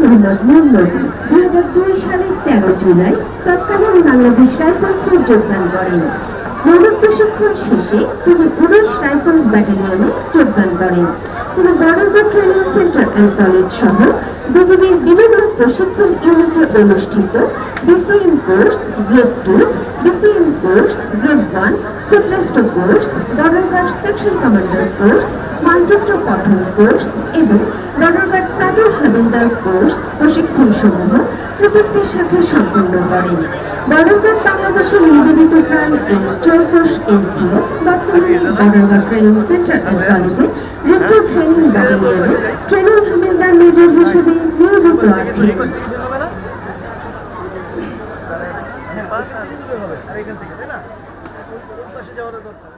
মোহাম্মদ নূর নদী দুই হাজার দুই সালের তেরো জুলাই তৎকালীন বাংলাদেশ রাইফেলসে যোগদান করেন। মানব প্রশিক্ষণ শেষে তিনি উনিশ রাইফেলস ব্যাটালিয়নে যোগদান করেন। তিনি বর্ডার ট্রেনিং সেন্টার কলেজ সহ বিজিবির বিভিন্ন প্রশিক্ষণ ইউনিটে অনুষ্ঠিত DCM course grade two DCM course grade one ক্ষেত্রাস্ত্র course border section commander course মানচিত্র পঠন কোর্স এবং বর্ডার প্রাদুর হাবিলদার কোর্স প্রশিক্ষণ সমূহ প্রযুক্তির সাথে সম্পন্ন করেন বর্ডার বাংলাদেশের নিবেদিত প্রাণ চৌকোশ এনসিও, বর্তমানে বর্ডার ট্রেনিং সেন্টার অ্যান্ড কলেজে রিক্রুট ট্রেনিং হাবিলদার মেজর হিসেবে নিয়োজিত আছেন আর এখান তাই না পাশে যাওয়ার দরকার